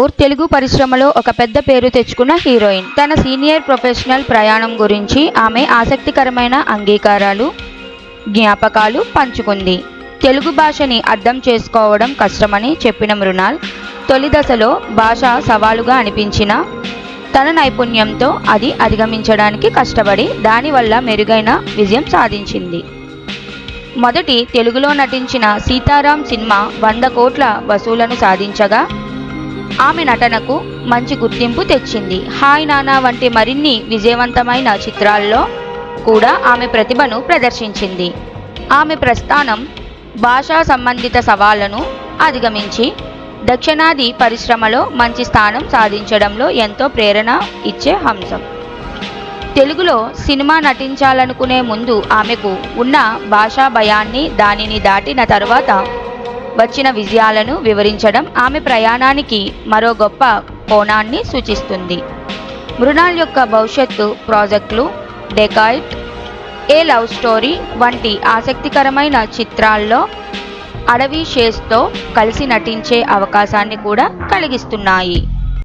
తెలుగు పరిశ్రమలో ఒక పెద్ద పేరు తెచ్చుకున్న హీరోయిన్. తన సీనియర్ ప్రొఫెషనల్ ప్రయాణం గురించి ఆమె ఆసక్తికరమైన అంగీకారాలు జ్ఞాపకాలు పంచుకుంది. తెలుగు భాషని అర్థం చేసుకోవడం కష్టమని చెప్పిన మృణాల్ తొలి దశలో భాష సవాలుగా అనిపించిన తన నైపుణ్యంతో అది అధిగమించడానికి కష్టపడి దానివల్ల మెరుగైన విజయం సాధించింది. మొదటి తెలుగులో నటించిన సీతారాం సినిమా వంద కోట్ల వసూలను సాధించగా ఆమె నటనకు మంచి గుర్తింపు తెచ్చింది. హాయ్ నానా వంటి మరిన్ని విజయవంతమైన చిత్రాల్లో కూడా ఆమె ప్రతిభను ప్రదర్శించింది. ఆమె ప్రస్థానం భాషా సంబంధిత సవాళ్ళను అధిగమించి దక్షిణాది పరిశ్రమలో మంచి స్థానం సాధించడంలో ఎంతో ప్రేరణ ఇచ్చే అంశం. తెలుగులో సినిమా నటించాలనుకునే ముందు ఆమెకు ఉన్న భాషా భయాన్ని దానిని దాటిన తర్వాత వచ్చిన విజయాలను వివరించడం ఆమె ప్రయాణానికి మరో గొప్ప కోణాన్ని సూచిస్తుంది. మృణాల్ యొక్క భవిష్యత్తు ప్రాజెక్టులు డెకాయిట్ ఏ లవ్ స్టోరీ వంటి ఆసక్తికరమైన చిత్రాల్లో అడవి షేస్తో కలిసి నటించే అవకాశాన్ని కూడా కలిగిస్తున్నాయి.